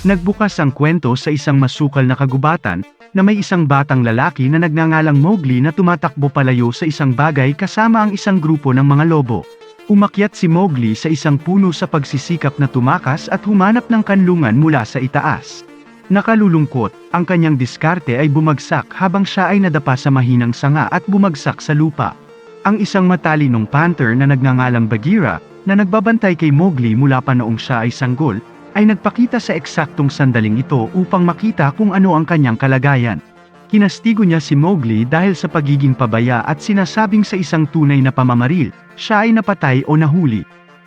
Nagbukas ang kwento sa isang masukal na kagubatan, na may isang batang lalaki na nagngangalang Mowgli na tumatakbo palayo sa isang bagay kasama ang isang grupo ng mga lobo. Umakyat si Mowgli sa isang puno sa pagsisikap na tumakas at humanap ng kanlungan mula sa itaas. Nakalulungkot, ang kanyang diskarte ay bumagsak habang siya ay nadapa sa mahinang sanga at bumagsak sa lupa. Ang isang matalinong panther na nagngangalang Bagheera, na nagbabantay kay Mowgli mula pa noong siya ay sanggol, ay nagpakita sa eksaktong sandaling ito upang makita kung ano ang kanyang kalagayan. Kinastigo niya si Mowgli dahil sa pagiging pabaya at sinasabing sa isang tunay na pamamaril, siya ay napatay o nahuli.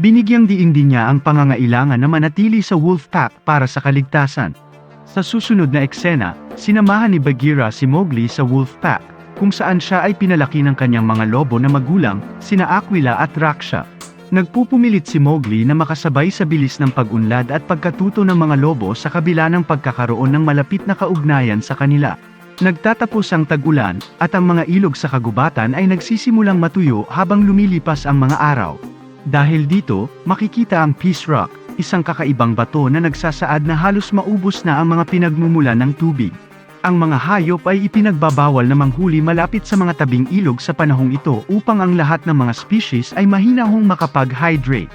Binigyang diin din niya ang pangangailangan na manatili sa wolf pack para sa kaligtasan. Sa susunod na eksena, sinamahan ni Bagheera si Mowgli sa wolf pack, kung saan siya ay pinalaki ng kanyang mga lobo na magulang, sina Aquila at Raksha. Nagpupumilit si Mowgli na makasabay sa bilis ng pag-unlad at pagkatuto ng mga lobo sa kabila ng pagkakaroon ng malapit na kaugnayan sa kanila. Nagtatapos ang tag-ulan, at ang mga ilog sa kagubatan ay nagsisimulang matuyo habang lumilipas ang mga araw. Dahil dito, makikita ang Peace Rock, isang kakaibang bato na nagsasaad na halos maubos na ang mga pinagmumulan ng tubig. Ang mga hayop ay ipinagbabawal na manghuli malapit sa mga tabing ilog sa panahong ito upang ang lahat ng mga species ay mahinahong makapag-hydrate.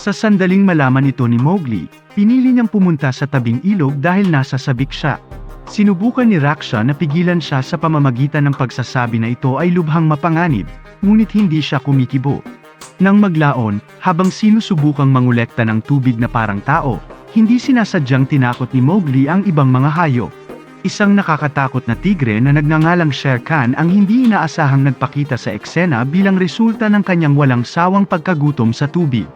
Sa sandaling malaman ito ni Mowgli, pinili niyang pumunta sa tabing ilog dahil nasa sabik siya. Sinubukan ni Raksha na pigilan siya sa pamamagitan ng pagsasabi na ito ay lubhang mapanganib, ngunit hindi siya kumikibo. Nang maglaon, habang sinusubukang mangulekta ng tubig na parang tao, hindi sinasadyang tinakot ni Mowgli ang ibang mga hayop. Isang nakakatakot na tigre na nagngangalang Shere Khan ang hindi inaasahang nagpakita sa eksena bilang resulta ng kanyang walang sawang pagkagutom sa tubig.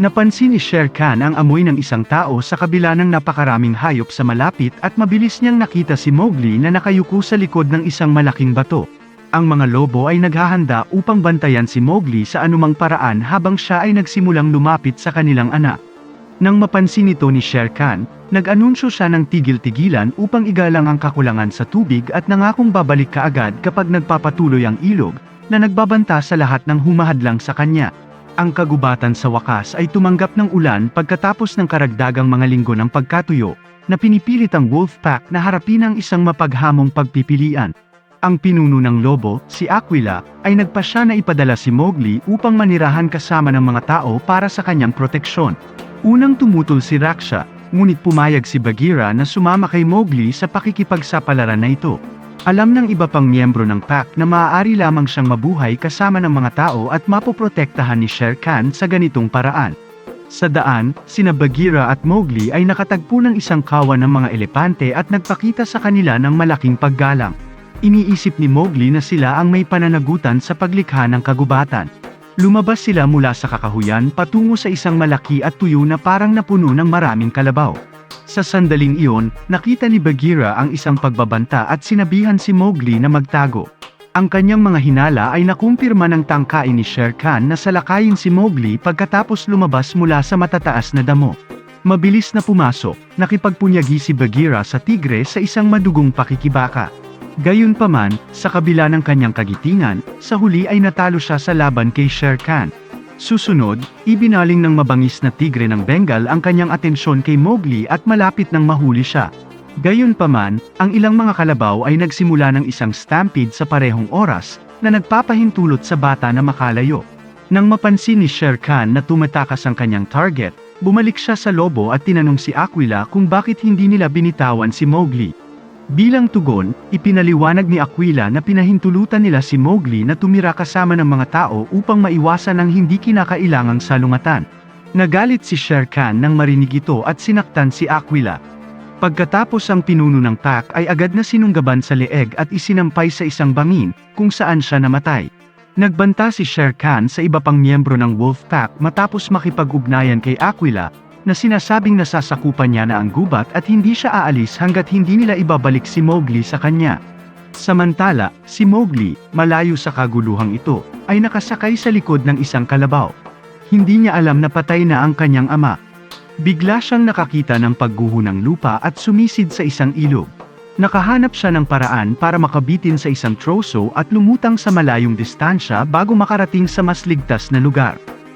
Napansin ni Shere Khan ang amoy ng isang tao sa kabila ng napakaraming hayop sa malapit at mabilis niyang nakita si Mowgli na nakayuko sa likod ng isang malaking bato. Ang mga lobo ay naghahanda upang bantayan si Mowgli sa anumang paraan habang siya ay nagsimulang lumapit sa kanilang anak. Nang mapansin ito ni Shere Khan, nag-anunsyo siya ng tigil-tigilan upang igalang ang kakulangan sa tubig at nangakong babalik kaagad kapag nagpapatuloy ang ilog, na nagbabanta sa lahat ng humahadlang sa kanya. Ang kagubatan sa wakas ay tumanggap ng ulan pagkatapos ng karagdagang mga linggo ng pagkatuyo, na pinipilit ang Wolfpack na harapin ang isang mapaghamong pagpipilian. Ang pinuno ng lobo, si Aquila, ay nagpasya na ipadala si Mowgli upang manirahan kasama ng mga tao para sa kanyang proteksyon. Unang tumutol si Raksha, ngunit pumayag si Bagheera na sumama kay Mowgli sa pakikipagsapalaran na ito. Alam ng iba pang miyembro ng pack na maaari lamang siyang mabuhay kasama ng mga tao at mapoprotektahan ni Shere Khan sa ganitong paraan. Sa daan, sina Bagheera at Mowgli ay nakatagpo ng isang kawan ng mga elepante at nagpakita sa kanila ng malaking paggalang. Iniisip ni Mowgli na sila ang may pananagutan sa paglikha ng kagubatan. Lumabas sila mula sa kakahuyan patungo sa isang malaki at tuyo na parang napuno ng maraming kalabaw. Sa sandaling iyon, nakita ni Bagheera ang isang pagbabanta at sinabihan si Mowgli na magtago. Ang kanyang mga hinala ay nakumpirma ng tangkain ni Shere Khan na salakayin si Mowgli pagkatapos lumabas mula sa matataas na damo. Mabilis na pumasok, nakipagpunyagi si Bagheera sa tigre sa isang madugong pakikibaka. Gayunpaman, sa kabila ng kanyang kagitingan, sa huli ay natalo siya sa laban kay Shere Khan. Susunod, ibinaling ng mabangis na tigre ng Bengal ang kanyang atensyon kay Mowgli at malapit nang mahuli siya. Gayunpaman, ang ilang mga kalabaw ay nagsimula ng isang stampede sa parehong oras, na nagpapahintulot sa bata na makalayo. Nang mapansin ni Shere Khan na tumatakas ang kanyang target, bumalik siya sa lobo at tinanong si Aquila kung bakit hindi nila binitawan si Mowgli. Bilang tugon, ipinaliwanag ni Aquila na pinahintulutan nila si Mowgli na tumira kasama ng mga tao upang maiwasan ang hindi kinakailangang salungatan. Nagalit si Shere Khan nang marinig ito at sinaktan si Aquila. Pagkatapos ang pinuno ng pack ay agad na sinunggaban sa leeg at isinampay sa isang bangin, kung saan siya namatay. Nagbanta si Shere Khan sa iba pang miyembro ng Wolf Pack matapos makipag-ugnayan kay Aquila, na sinasabing nasasakupan niya na ang gubat at hindi siya aalis hanggat hindi nila ibabalik si Mowgli sa kanya. Samantala, si Mowgli, malayo sa kaguluhang ito, ay nakasakay sa likod ng isang kalabaw. Hindi niya alam na patay na ang kanyang ama. Bigla siyang nakakita ng pagguho ng lupa at sumisid sa isang ilog. Nakahanap siya ng paraan para makabitin sa isang troso at lumutang sa malayong distansya bago makarating sa mas ligtas na lugar.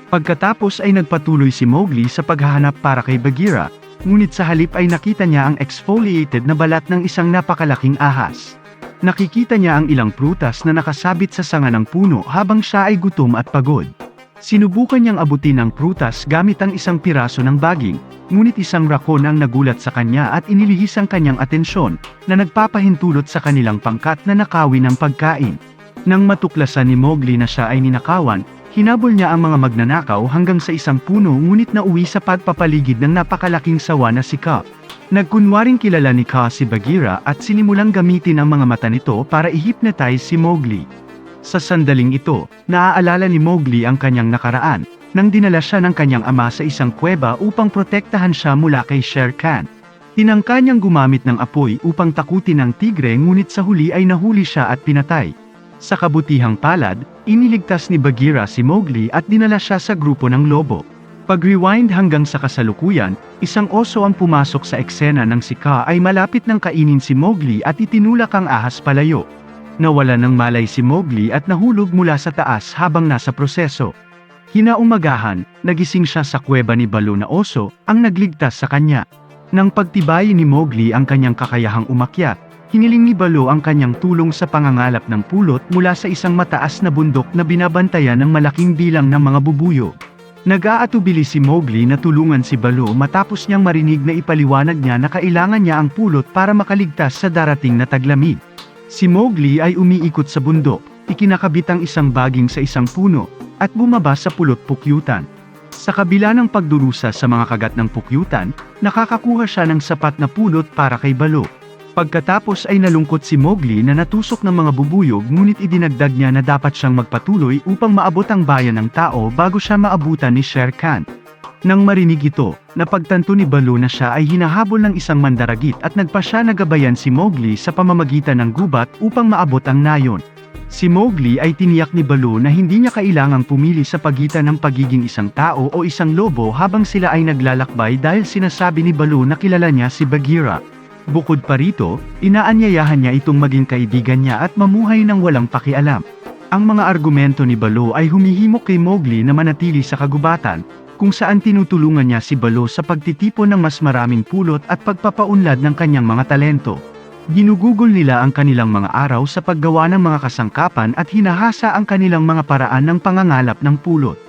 Pagkatapos ay nagpatuloy si Mowgli sa paghahanap para kay Bagheera, ngunit sa halip ay nakita niya ang exfoliated na balat ng isang napakalaking ahas. Nakikita niya ang ilang prutas na nakasabit sa sanga ng puno habang siya ay gutom at pagod. Sinubukan niyang abutin ang prutas gamit ang isang piraso ng baging, ngunit isang rakon ang nagulat sa kanya at inilihis ang kanyang atensyon, na nagpapahintulot sa kanilang pangkat na nakawin ng pagkain. Nang matuklasan ni Mowgli na siya ay ninakawan, hinabol niya ang mga magnanakaw hanggang sa isang puno ngunit nauwi sa pagpapaligid ng napakalaking sawa na si Ka. Nagkunwaring kilala ni Ka si Bagheera at sinimulang gamitin ang mga mata nito para i-hypnotize si Mowgli. Sa sandaling ito, naaalala ni Mowgli ang kanyang nakaraan, nang dinala siya ng kanyang ama sa isang kuweba upang protektahan siya mula kay Shere Khan. Tinangka niyang gumamit ng apoy upang takutin ang tigre ngunit sa huli ay nahuli siya at pinatay. Sa kabutihang palad, iniligtas ni Bagheera si Mowgli at dinala siya sa grupo ng lobo. Pag-rewind hanggang sa kasalukuyan, isang oso ang pumasok sa eksena ng si Ka ay malapit ng kainin si Mowgli at itinulak ang ahas palayo. Nawala ng malay si Mowgli at nahulog mula sa taas habang nasa proseso. Hinaumagahan, nagising siya sa kuweba ni Balo na oso, ang nagligtas sa kanya. Nang pagtibayin ni Mowgli ang kanyang kakayahang umakyat, hiniling ni Balo ang kanyang tulong sa pangangalap ng pulot mula sa isang mataas na bundok na binabantayan ng malaking bilang ng mga bubuyo. Nag-aatubili si Mowgli na tulungan si Balo matapos niyang marinig na ipaliwanag niya na kailangan niya ang pulot para makaligtas sa darating na taglamig. Si Mowgli ay umiikot sa bundok, ikinakabit ang isang baging sa isang puno, at bumaba sa pulot pukyutan. Sa kabila ng pagdurusa sa mga kagat ng pukyutan, nakakakuha siya ng sapat na pulot para kay Balo. Pagkatapos ay nalungkot si Mowgli na natusok ng mga bubuyog ngunit idinagdag niya na dapat siyang magpatuloy upang maabot ang bayan ng tao bago siya maabutan ni Shere Khan. Nang marinig ito, napagtanto ni Baloo na siya ay hinahabol ng isang mandaragit at nagpa siya na gabayan si Mowgli sa pamamagitan ng gubat upang maabot ang nayon. Si Mowgli ay tiniyak ni Baloo na hindi niya kailangang pumili sa pagitan ng pagiging isang tao o isang lobo habang sila ay naglalakbay dahil sinasabi ni Baloo na kilala niya si Bagheera. Bukod pa rito, inaanyayahan niya itong maging kaibigan niya at mamuhay ng walang pakialam. Ang mga argumento ni Baloo ay humihimok kay Mowgli na manatili sa kagubatan, kung saan tinutulungan niya si Baloo sa pagtitipon ng mas maraming pulot at pagpapaunlad ng kanyang mga talento. Ginugugol nila ang kanilang mga araw sa paggawa ng mga kasangkapan at hinahasa ang kanilang mga paraan ng pangangalap ng pulot.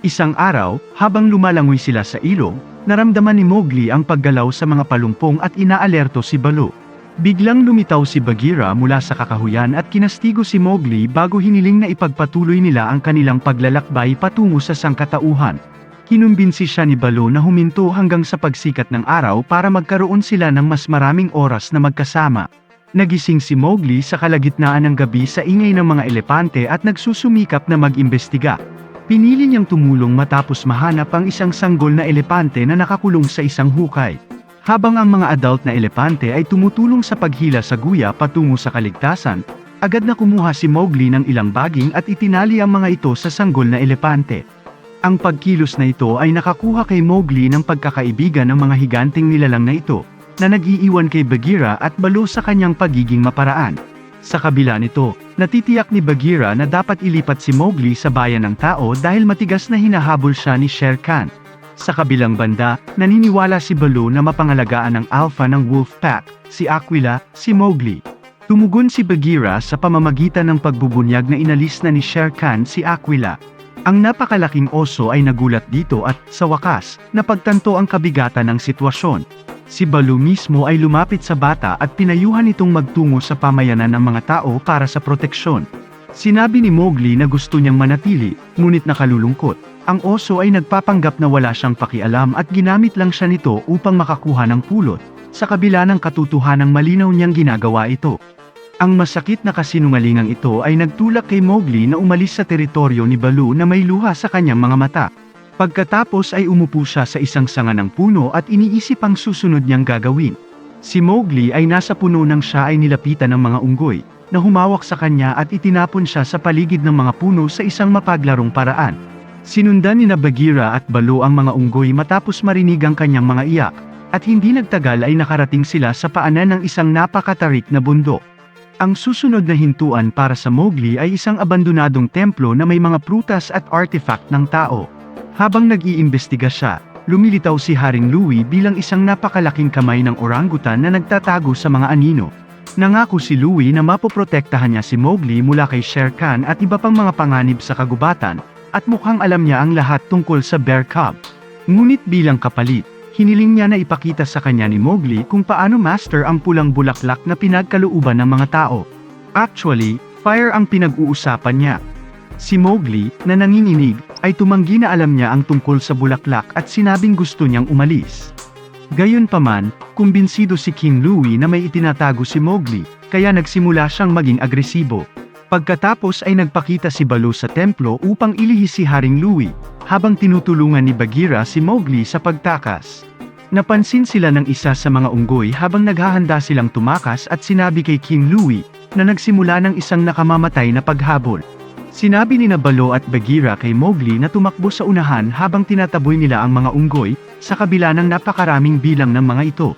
Isang araw, habang lumalangoy sila sa ilog, naramdaman ni Mowgli ang paggalaw sa mga palumpong at inaalerto si Baloo. Biglang lumitaw si Bagheera mula sa kakahuyan at kinastigo si Mowgli bago hiniling na ipagpatuloy nila ang kanilang paglalakbay patungo sa sangkatauhan. Kinumbinsi siya ni Baloo na huminto hanggang sa pagsikat ng araw para magkaroon sila ng mas maraming oras na magkasama. Nagising si Mowgli sa kalagitnaan ng gabi sa ingay ng mga elepante at nagsusumikap na mag-imbestiga. Pinili niyang tumulong matapos mahanap ang isang sanggol na elepante na nakakulong sa isang hukay. Habang ang mga adult na elepante ay tumutulong sa paghila sa guya patungo sa kaligtasan, agad na kumuha si Mowgli ng ilang baging at itinali ang mga ito sa sanggol na elepante. Ang pagkilos na ito ay nakakuha kay Mowgli ng pagkakaibigan ng mga higanting nilalang na ito, na nag-iiwan kay Bagheera at Baloo sa kanyang pagiging maparaan. Sa kabila nito, natitiyak ni Bagheera na dapat ilipat si Mowgli sa bayan ng tao dahil matigas na hinahabol siya ni Shere Khan. Sa kabilang banda, naniniwala si Baloo na mapangalagaan ng alpha ng wolf pack, si Aquila, si Mowgli. Tumugon si Bagheera sa pamamagitan ng pagbubunyag na inalis na ni Shere Khan si Aquila. Ang napakalaking oso ay nagulat dito at, sa wakas, napagtanto ang kabigatan ng sitwasyon. Si Baloo mismo ay lumapit sa bata at pinayuhan itong magtungo sa pamayanan ng mga tao para sa proteksyon. Sinabi ni Mowgli na gusto niyang manatili, ngunit nakalulungkot. Ang oso ay nagpapanggap na wala siyang pakialam at ginamit lang siya nito upang makakuha ng pulot, sa kabila ng katotohanang malinaw niyang ginagawa ito. Ang masakit na kasinungalingang ito ay nagtulak kay Mowgli na umalis sa teritoryo ni Baloo na may luha sa kanyang mga mata. Pagkatapos ay umupo siya sa isang sanga ng puno at iniisip ang susunod niyang gagawin. Si Mowgli ay nasa puno nang siya ay nilapitan ng mga unggoy, na humawak sa kanya at itinapon siya sa paligid ng mga puno sa isang mapaglarong paraan. Sinundan ni Bagheera at Baloo ang mga unggoy matapos marinig ang kanyang mga iyak, at hindi nagtagal ay nakarating sila sa paanan ng isang napakatarik na bundok. Ang susunod na hintuan para sa Mowgli ay isang abandonadong templo na may mga prutas at artifact ng tao. Habang nag-iimbestiga siya, lumilitaw si Haring Louie bilang isang napakalaking kamay ng orangutan na nagtatago sa mga anino. Nangako si Louie na mapoprotektahan niya si Mowgli mula kay Shere Khan at iba pang mga panganib sa kagubatan, at mukhang alam niya ang lahat tungkol sa bear cub. Ngunit bilang kapalit, hiniling niya na ipakita sa kanya ni Mowgli kung paano master ang pulang bulaklak na pinagkalooban ng mga tao. Actually, fire ang pinag-uusapan niya. Si Mowgli, na nanginginig, ay tumanggi na alam niya ang tungkol sa bulaklak at sinabing gusto niyang umalis. Gayunpaman, kumbinsido si King Louie na may itinatago si Mowgli, kaya nagsimula siyang maging agresibo. Pagkatapos ay nagpakita si Baloo sa templo upang ilihis si Haring Louie, habang tinutulungan ni Bagheera si Mowgli sa pagtakas. Napansin sila ng isa sa mga unggoy habang naghahanda silang tumakas at sinabi kay King Louie, na nagsimula ng isang nakamamatay na paghabol. Sinabi ni Baloo at Bagheera kay Mowgli na tumakbo sa unahan habang tinataboy nila ang mga unggoy, sa kabila ng napakaraming bilang ng mga ito.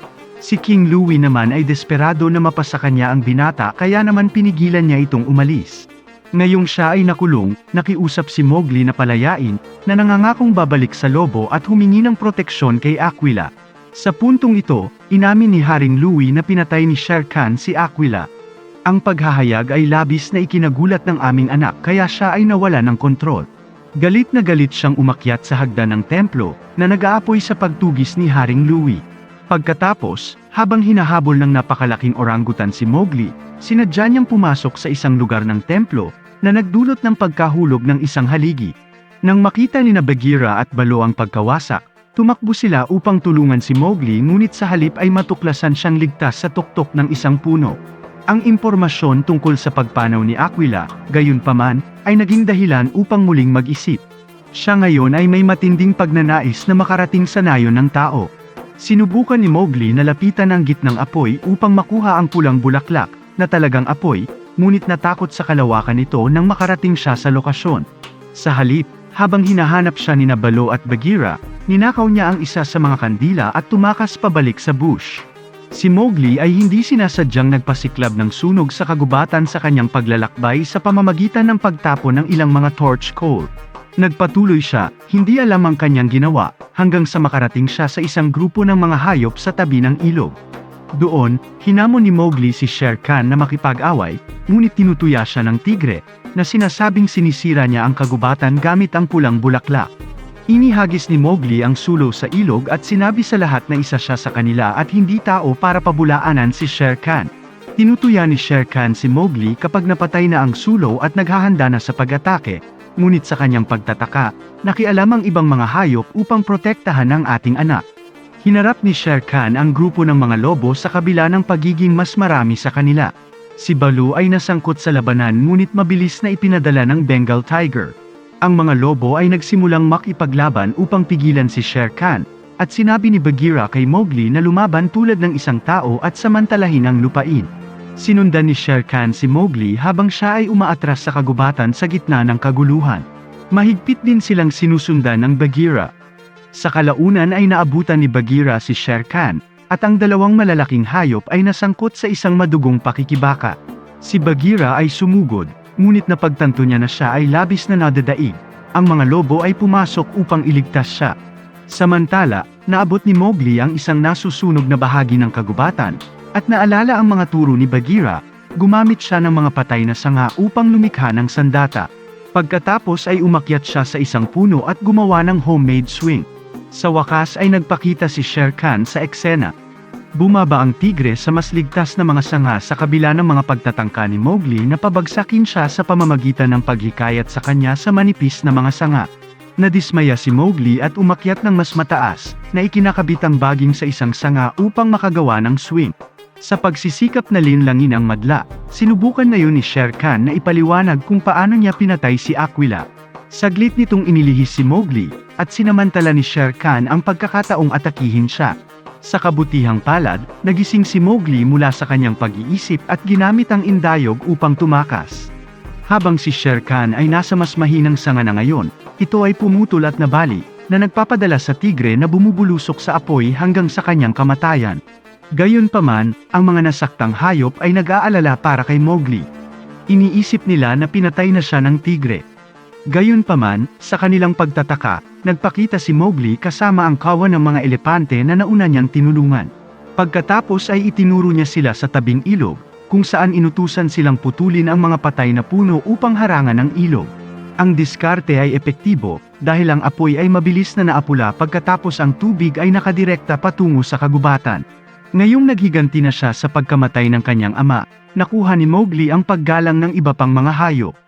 Si King Louie naman ay desperado na mapasa kanya ang binata kaya naman pinigilan niya itong umalis. Ngayong siya ay nakulong, nakiusap si Mowgli na palayain, na nangangakong babalik sa lobo at humingi ng proteksyon kay Aquila. Sa puntong ito, inamin ni Haring Louie na pinatay ni Shere Khan si Aquila. Ang paghahayag ay labis na ikinagulat ng aming anak kaya siya ay nawala ng kontrol. Galit na galit siyang umakyat sa hagdan ng templo, na nag-aapoy sa pagtugis ni Haring Louie. Pagkatapos, habang hinahabol ng napakalaking orangutan si Mowgli, sinadya niyang pumasok sa isang lugar ng templo, na nagdulot ng pagkahulog ng isang haligi. Nang makita ni Bagheera at Baloo ang pagkawasak, tumakbo sila upang tulungan si Mowgli ngunit sa halip ay matuklasan siyang ligtas sa tuktok ng isang puno. Ang impormasyon tungkol sa pagpanaw ni Aquila, gayunpaman, ay naging dahilan upang muling mag-isip. Siya ngayon ay may matinding pagnanais na makarating sa nayon ng tao. Sinubukan ni Mowgli na lapitan ang gitnang apoy upang makuha ang pulang bulaklak, na talagang apoy, ngunit natakot sa kalawakan nito nang makarating siya sa lokasyon. Sa halip, habang hinahanap siya ni Nabalo at Bagheera, ninakaw niya ang isa sa mga kandila at tumakas pabalik sa bush. Si Mowgli ay hindi sinasadyang nagpasiklab ng sunog sa kagubatan sa kanyang paglalakbay sa pamamagitan ng pagtapon ng ilang mga torch coal. Nagpatuloy siya, hindi alam ang kanyang ginawa, hanggang sa makarating siya sa isang grupo ng mga hayop sa tabi ng ilog. Doon, hinamon ni Mowgli si Shere Khan na makipag-away, ngunit tinutuya siya ng tigre, na sinasabing sinisira niya ang kagubatan gamit ang pulang bulaklak. Inihagis ni Mowgli ang sulo sa ilog at sinabi sa lahat na isa siya sa kanila at hindi tao para pabulaanan si Shere Khan. Tinutuya ni Shere Khan si Mowgli kapag napatay na ang sulo at naghahanda na sa pag-atake, ngunit sa kanyang pagtataka, nakialam ang ibang mga hayop upang protektahan ang ating anak. Hinarap ni Shere Khan ang grupo ng mga lobo sa kabila ng pagiging mas marami sa kanila. Si Baloo ay nasangkot sa labanan ngunit mabilis na ipinadala ng Bengal Tiger. Ang mga lobo ay nagsimulang makipaglaban upang pigilan si Shere Khan, at sinabi ni Bagheera kay Mowgli na lumaban tulad ng isang tao at samantalahin ang lupain. Sinundan ni Shere Khan si Mowgli habang siya ay umaatras sa kagubatan sa gitna ng kaguluhan. Mahigpit din silang sinusundan ng Bagheera. Sa kalaunan ay naabutan ni Bagheera si Shere Khan, at ang dalawang malalaking hayop ay nasangkot sa isang madugong pakikibaka. Si Bagheera ay sumugod, ngunit napagtanto niya na siya ay labis na nadadaig. Ang mga lobo ay pumasok upang iligtas siya. Samantala, naabot ni Mowgli ang isang nasusunog na bahagi ng kagubatan, at naalala ang mga turo ni Bagheera, gumamit siya ng mga patay na sanga upang lumikha ng sandata. Pagkatapos ay umakyat siya sa isang puno at gumawa ng homemade swing. Sa wakas ay nagpakita si Shere Khan sa eksena. Bumaba ang tigre sa mas ligtas na mga sanga sa kabila ng mga pagtatangka ni Mowgli na pabagsakin siya sa pamamagitan ng paghikayat sa kanya sa manipis na mga sanga. Nadismaya si Mowgli at umakyat ng mas mataas, na ikinakabit ang baging sa isang sanga upang makagawa ng swing. Sa pagsisikap na linlangin ang madla, sinubukan na yun ni Shere Khan na ipaliwanag kung paano niya pinatay si Aquila. Saglit nitong inilihis si Mowgli, at sinamantala ni Shere Khan ang pagkakataong atakihin siya. Sa kabutihang palad, nagising si Mowgli mula sa kanyang pag-iisip at ginamit ang indayog upang tumakas. Habang si Shere Khan ay nasa mas mahinang sanga na ngayon, ito ay pumutol at nabali, na nagpapadala sa tigre na bumubulusok sa apoy hanggang sa kanyang kamatayan. Gayunpaman, ang mga nasaktang hayop ay nag-aalala para kay Mowgli. Iniisip nila na pinatay na siya ng tigre. Gayunpaman, sa kanilang pagtataka, nagpakita si Mowgli kasama ang kawan ng mga elepante na nauna niyang tinulungan. Pagkatapos ay itinuro niya sila sa tabing ilog, kung saan inutusan silang putulin ang mga patay na puno upang harangan ang ilog. Ang diskarte ay epektibo, dahil ang apoy ay mabilis na naapula pagkatapos ang tubig ay nakadirekta patungo sa kagubatan. Ngayong naghiganti na siya sa pagkamatay ng kanyang ama, nakuha ni Mowgli ang paggalang ng iba pang mga hayop.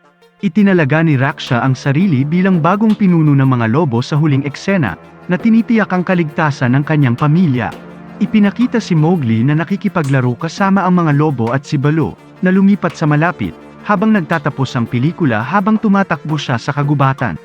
Itinalaga ni Raksha ang sarili bilang bagong pinuno ng mga lobo sa huling eksena, na tinitiyak ang kaligtasan ng kanyang pamilya. Ipinakita si Mowgli na nakikipaglaro kasama ang mga lobo at si Baloo, na lumipat sa malapit, habang nagtatapos ang pelikula habang tumatakbo siya sa kagubatan.